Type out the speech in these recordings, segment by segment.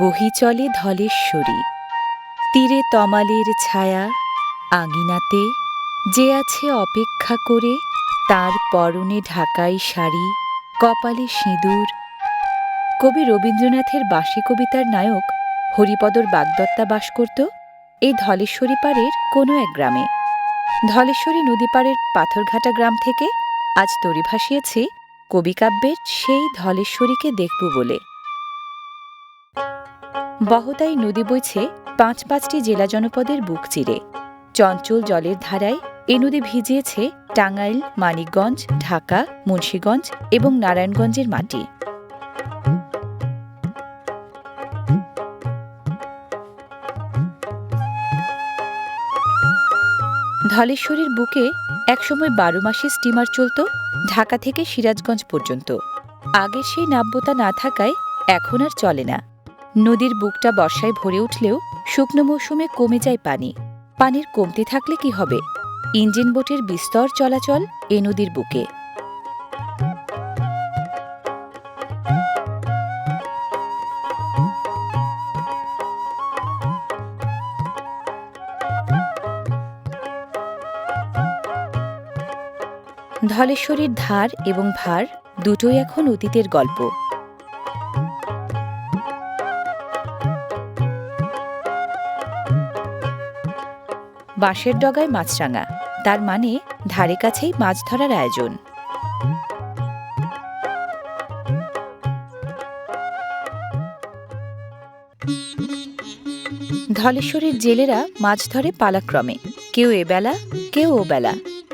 বহি চলে ধলেশ্বরী। তীরে তমালের ছায়া, আঙিনাতে যে আছে অপেক্ষা করে, তার পরনে ঢাকাই শাড়ি, কপালে সিঁদুর। কবি রবীন্দ্রনাথের বাঁশি কবিতার নায়ক হরিপদর বাগদত্তা বাস করত এই ধলেশ্বরী পাড়ের কোনো এক গ্রামে। ধলেশ্বরী নদী পাড়ের পাথরঘাটা গ্রাম থেকে আজ তরি ভাসিয়েছি কবিকাব্যের সেই ধলেশ্বরীকে দেখব বলে। বহতাই নদী বইছে পাঁচ পাঁচটি জেলা জনপদের বুক চিরে। চঞ্চল জলের ধারায় এ নদী ভিজিয়েছে টাঙ্গাইল, মানিকগঞ্জ, ঢাকা, মুন্সীগঞ্জ এবং নারায়ণগঞ্জের মাটি। ধলেশ্বরীর বুকে একসময় বারো মাসে স্টিমার চলত ঢাকা থেকে সিরাজগঞ্জ পর্যন্ত। আগের সেই নাব্যতা না থাকায় এখন আর চলে না। নদীর বুকটা বর্ষায় ভরে উঠলেও শুকনো মৌসুমে কমে যায় পানি। পানির কমতে থাকলে কি হবে? ইঞ্জিন বোটের বিস্তর চলাচল এ নদীর বুকে। ধলেশ্বরীর ধার এবং ভার দুটোই এখন অতীতের গল্প। বাঁশের ডগায় মাছরাঙা। তার মানে ধারে কাছেই মাছ ধরার আয়োজন। ধলেশ্বরীর জেলেরা মাছ ধরে পালাক্রমে। কেউ এবেলা কেউ ওবেলা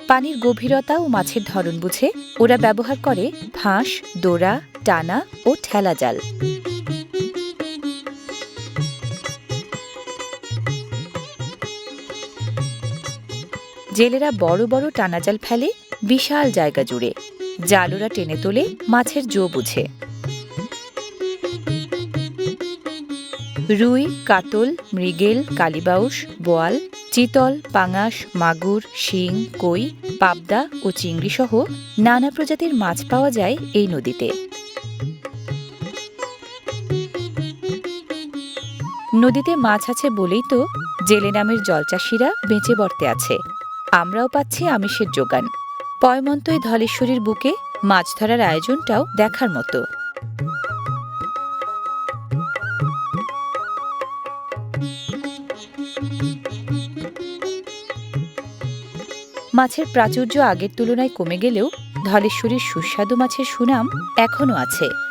পানির গভীরতা ও মাছের ধরন বুঝে ওরা ব্যবহার করে ফাঁস দোরা, টানা ও ঠেলা জাল। জেলেরা বড় বড় টানাজাল ফেলে, বিশাল জায়গা জুড়ে। জাল ওরা টেনে তোলে, মাছের জো বুঝে। রুই, কাতল, মৃগেল কালিবাউস বোয়াল, চিতল, পাঙাশ, মাগুর, শিং, কই, পাবদা ও চিংড়ি সহ নানা প্রজাতির মাছ পাওয়া যায় এই নদীতে। নদীতে মাছ আছে বলেই তো জেলে নামের জলচাষিরা বেঁচে বর্তে আছে। আমরাও পাচ্ছি আমিষের যোগান। পয়মন্তই ধলেশ্বরীর বুকে মাছ ধরার আয়োজনটাও দেখার মতো। মাছের প্রাচুর্য আগের তুলনায় কমে গেলেও ধলেশ্বরীর সুস্বাদু মাছের সুনাম এখনও আছে।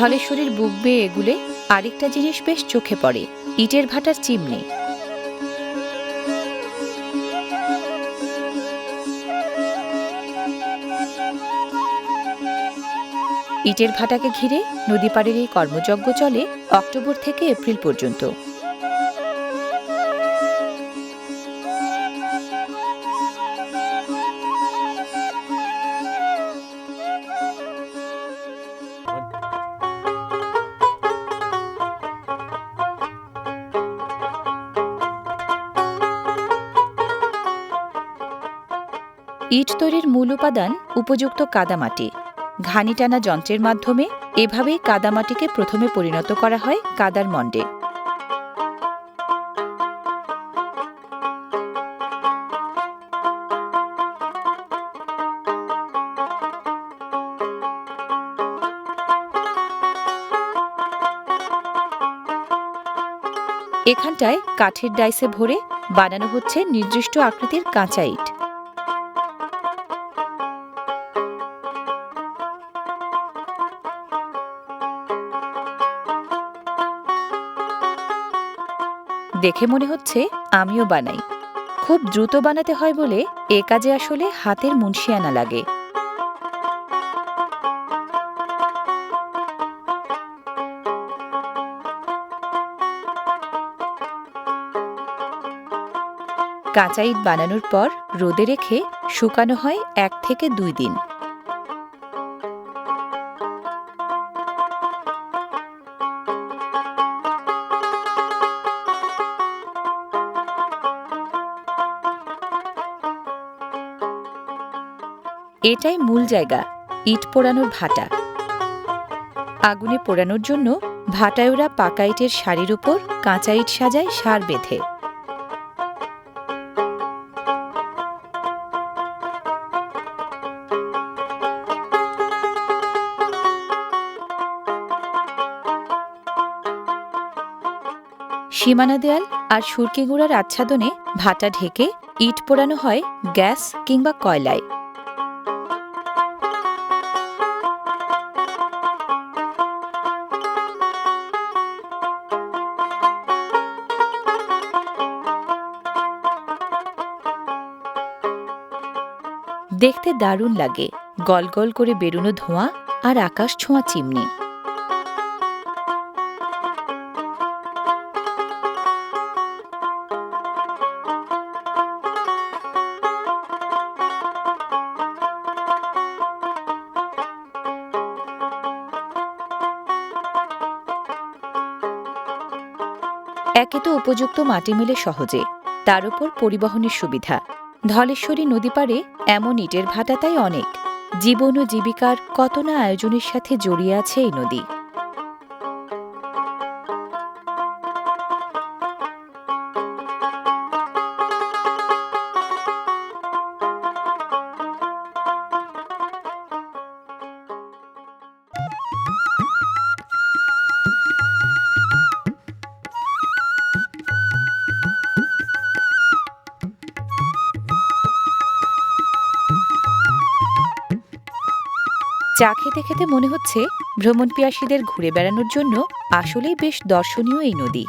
ধলেশ্বরীর বুক বেয়ে এগুলে আরেকটা জিনিস বেশ চোখে পড়ে, ইটের ভাটার চিমনি। ইটের ভাটাকে ঘিরে নদী পাড়ের এই কর্মযজ্ঞ চলে অক্টোবর থেকে এপ্রিল পর্যন্ত। ইট তৈরির মূল উপাদান উপযুক্ত কাদামাটি। ঘানি টানা যন্ত্রের মাধ্যমে এভাবেই কাদামাটিকে প্রথমে পরিণত করা হয় কাদার মণ্ডে। এখানটায় কাঠের ডাইসে ভরে বানানো হচ্ছে নির্দিষ্ট আকৃতির কাঁচা ইট। দেখে মনে হচ্ছে আমিও বানাই। খুব দ্রুত বানাতে হয় বলে এ কাজে আসলে হাতের মুন্সিয়ানা লাগে। কাঁচা ইট বানানোর পর রোদে রেখে শুকানো হয় এক থেকে দুই দিন। এটাই মূল জায়গা, ইট পোড়ানোর ভাটা। আগুনে পোড়ানোর জন্য ভাটায়ুরা পাকা ইটের শাড়ির উপর কাঁচা ইট সাজায় সার বেঁধে। সীমানা দেয়াল আর সুরকি গুঁড়ার আচ্ছাদনে ভাটা ঢেকে ইট পোড়ানো হয় গ্যাস কিংবা কয়লায়। দেখতে দারুণ লাগে। গল গল করে বেরোনো ধোঁয়া আর আকাশ ছোঁয়া চিমনি। একে তো উপযুক্ত মাটি মেলে সহজে। তার উপর পরিবহনের সুবিধা। ধলেশ্বরী নদী পারে এমন ইটের ভাটা তাই অনেক। জীবন ও জীবিকার কত না আয়োজনের সাথে জড়িয়ে আছে এই নদী। চা খেতে খেতে মনে হচ্ছে ভ্রমণ পিয়াসীদের ঘুরে বেড়ানোর জন্য আসলেই বেশ দর্শনীয় এই নদী।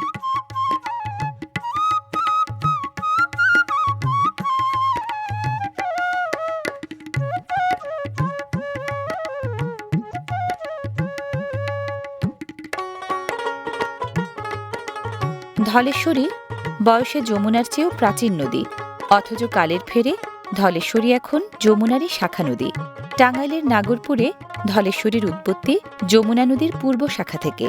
ধলেশ্বরী বয়সে যমুনার চেয়েও প্রাচীন নদী, অথচ কালের ফেরে ধলেশ্বরী এখন যমুনারই শাখা নদী। টাঙ্গাইলের নাগরপুরে ধলেশ্বরীর উৎপত্তি যমুনা নদীর পূর্ব শাখা থেকে।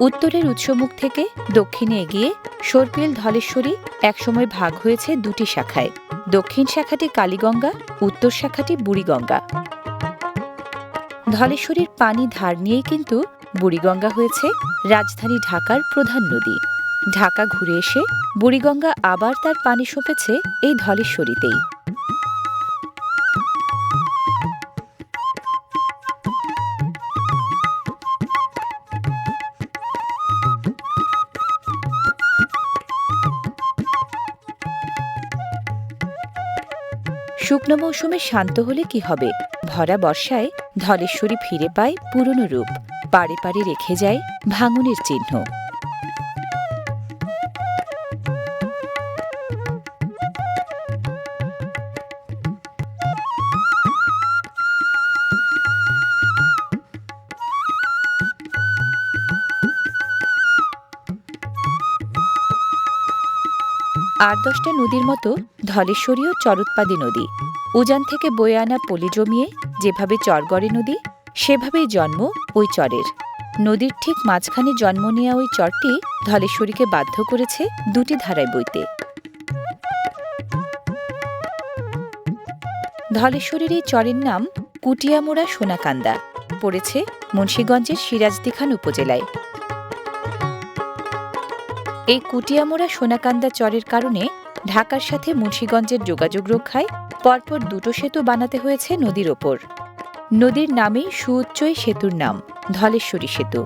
উত্তরের উৎসমুখ থেকে দক্ষিণে এগিয়ে সর্পিল ধলেশ্বরী একসময় ভাগ হয়েছে দুটি শাখায়। দক্ষিণ শাখাটি কালীগঙ্গা, উত্তর শাখাটি বুড়িগঙ্গা। ধলেশ্বরীর পানি ধার নিয়েই কিন্তু বুড়িগঙ্গা হয়েছে রাজধানী ঢাকার প্রধান নদী। ঢাকা ঘুরে এসে বুড়িগঙ্গা আবার তার পানি সঁপেছে এই ধলেশ্বরীতেই। শুকনো মৌসুমে শান্ত হলে কি হবে? ভরা বর্ষায় ধলেশ্বরী ফিরে পায় পুরনো রূপ। পাড়ে পাড়ে রেখে যায় ভাঙনের চিহ্ন। আট দশটা নদীর মতো ধলেশ্বরীও চরোৎপাদী নদী। উজান থেকে বয়ে আনা পলি জমিয়ে যেভাবে চর গড়ে নদী, সেভাবেই জন্ম ওই চরের। নদীর ঠিক মাঝখানে জন্ম নেওয়া ওই চরটি ধলেশ্বরীকে বাধ্য করেছে দুটি ধারায় বইতে। ধলেশ্বরীর এই চরের নাম কুটিয়ামোড়া সোনাকান্দা। পড়েছে মুন্সীগঞ্জের সিরাজদিখান উপজেলায়। এই কুটিয়ামোড়া সোনাকান্দা চরের কারণে ঢাকার সাথে মুন্সীগঞ্জের যোগাযোগ রক্ষায় পরপর দুটো সেতু বানাতে হয়েছে নদীর ওপর। নদীর নামেই সুউচ্চই সেতুর নাম, ধলেশ্বরী সেতু।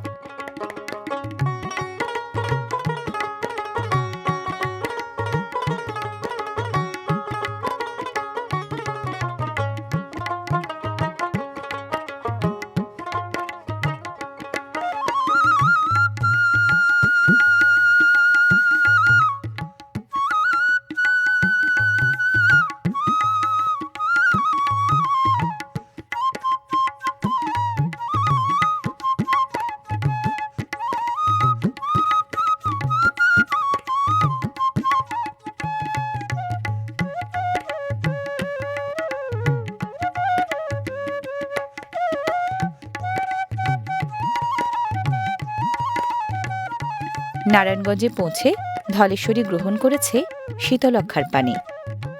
নারায়ণগঞ্জে পৌঁছে ধলেশ্বরী গ্রহণ করেছে শীতলক্ষার পানি।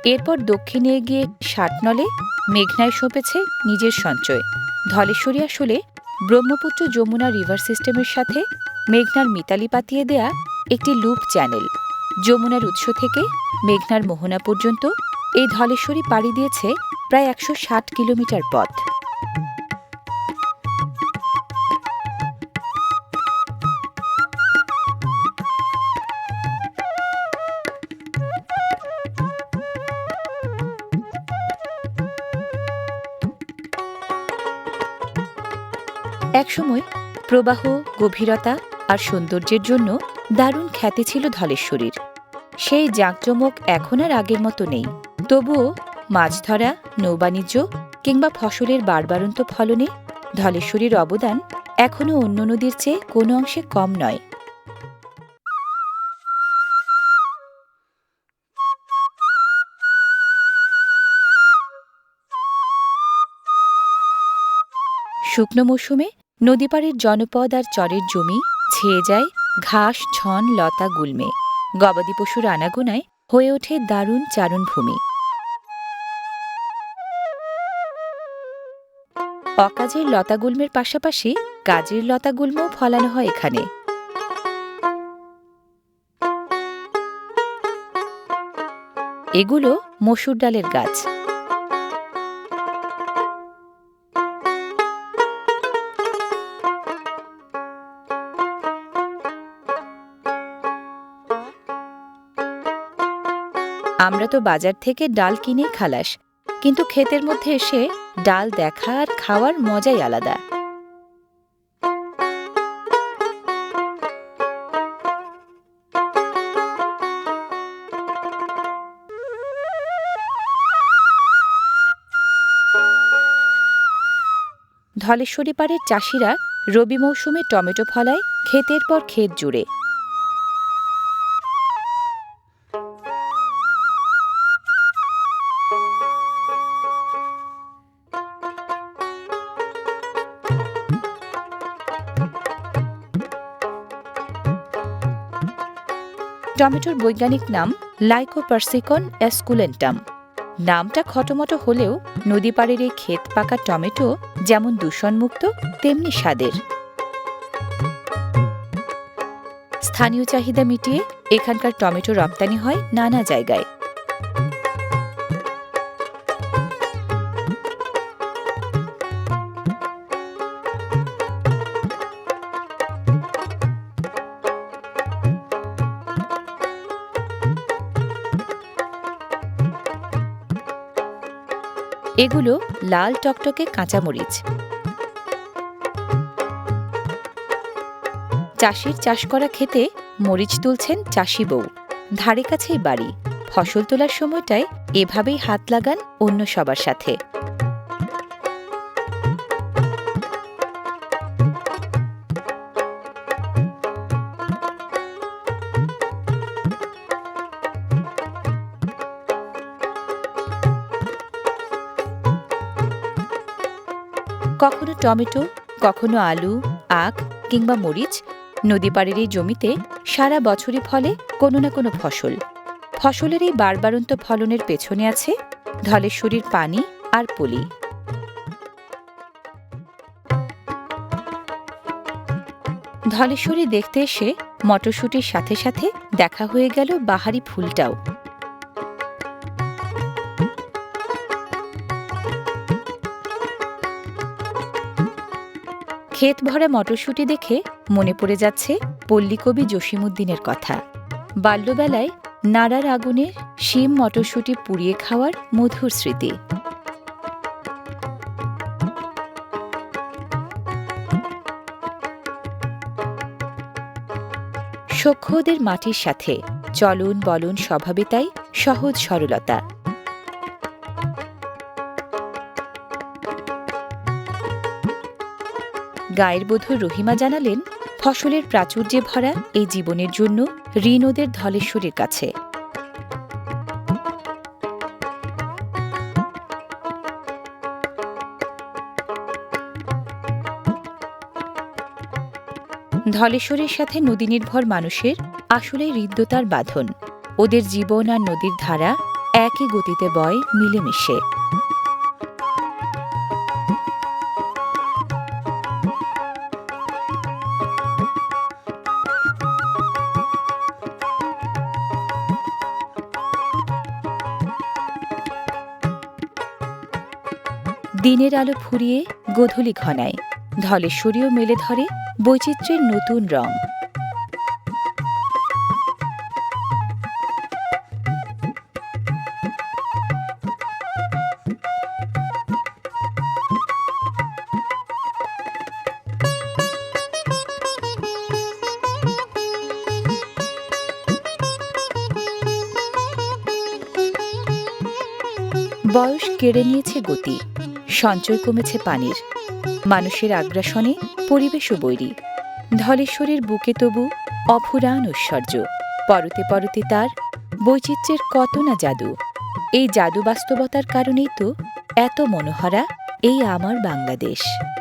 এরপর দক্ষিণে এগিয়ে ষাটনলে মেঘনায় সঁপেছে নিজের সঞ্চয়। ধলেশ্বরী আসলে ব্রহ্মপুত্র যমুনা রিভার সিস্টেমের সাথে মেঘনার মিতালি পাতিয়ে দেয়া একটি লুপ চ্যানেল। যমুনার উৎস থেকে মেঘনার মোহনা পর্যন্ত এই ধলেশ্বরী পাড়ি দিয়েছে প্রায় একশো ষাট কিলোমিটার পথ। একসময় প্রবাহ, গভীরতা আর সৌন্দর্যের জন্য দারুণ খ্যাতি ছিল ধলেশ্বরীর। সেই জাঁকজমক এখন আর আগের মতো নেই। তবুও মাছ ধরা নৌবাণিজ্য কিংবা ফসলের বারবারন্ত ফলনে ধলেশ্বরীর অবদান এখনও অন্য নদীর চেয়ে কোনো অংশে কম নয়। শুকনো মৌসুমে নদীপাড়ের জনপদ আর চরের জমি, ছেয়ে যায় ঘাস, ছন, লতা, গুল্মে। গবাদি পশুর আনাগোনায় হয়ে ওঠে দারুণ চারণভূমি। অকাজের লতা লতাগুল্মের পাশাপাশি কাজের লতাগুল্মও ফলানো হয় এখানে। এগুলো মসুর ডালের গাছ। আমরা তো বাজার থেকে ডাল কিনে খালাস, কিন্তু ক্ষেতের মধ্যে এসে ডাল দেখা আর খাওয়ার মজাই আলাদা। ধলেশ্বরী পাড়ের চাষিরা রবি মৌসুমে টমেটো ফলায় ক্ষেতের পর ক্ষেত জুড়ে। টমেটোর বৈজ্ঞানিক নাম লাইকোপার্সিকন অ্যাসকুলেন্টাম নামটা খটোমটো হলেও নদী পাড়ের এই ক্ষেত পাকা টমেটো যেমন দূষণমুক্ত, তেমনি স্বাদের। স্থানীয় চাহিদা মিটিয়ে এখানকার টমেটো রপ্তানি হয় নানা জায়গায়। এগুলো লাল টকটকে কাঁচামরিচ চাষির চাষ করা খেতে মরিচ তুলছেন চাষি বউ। ধারে কাছেই বাড়ি। ফসল তোলার সময়টায় এভাবেই হাত লাগান অন্য সবার সাথে। টমেটো, কখনো আলু, আখ কিংবা মরিচ নদী পাড়ের এই জমিতে সারা বছরই ফলে কোনো না কোনো ফসল। ফসলের এই বারবারন্ত ফলনের পেছনে আছে ধলেশ্বরীর পানি আর পলি। ধলেশ্বরী দেখতে এসে মটরশুটির সাথে সাথে দেখা হয়ে গেল বাহারি ফুলটাও। ক্ষেত ভরা মটরশুঁটি দেখে মনে পড়ে যাচ্ছে পল্লীকবি জসিমুদ্দিনের কথা। বাল্যবেলায় নাড়ার আগুনে শিম মটরশুঁটি পুড়িয়ে খাওয়ার মধুর স্মৃতি। সখ্য ওদের মাটির সাথে চলন বলন স্বভাবে তাই সহজ সরলতা। গায়ের বধূ রহিমা জানালেন, ফসলের প্রাচুর্যে ভরা এই জীবনের জন্য ঋণ ওদের ধলেশ্বরীর কাছে। ধলেশ্বরের সাথে নদী নির্ভর মানুষের আসলে হৃদ্যতার বাঁধন। ওদের জীবন আর নদীর ধারা একই গতিতে বয়, মিলেমিশে। দিনের আলো ফুরিয়ে গোধূলি ঘনায়, ধলেশ্বরীও মেলে ধরে বৈচিত্র্যের নতুন রং। বয়স কেড়ে নিয়েছে গতি। সঞ্চয় কমেছে পানির। মানুষের আগ্রাসনে পরিবেশও বৈরী। ধলেশ্বরের বুকে তবু অফুরান ঐশ্বর্য। পরতে পরতে তার বৈচিত্র্যের কত না জাদু। এই জাদু বাস্তবতার কারণেই তো এত মনোহরা এই আমার বাংলাদেশ।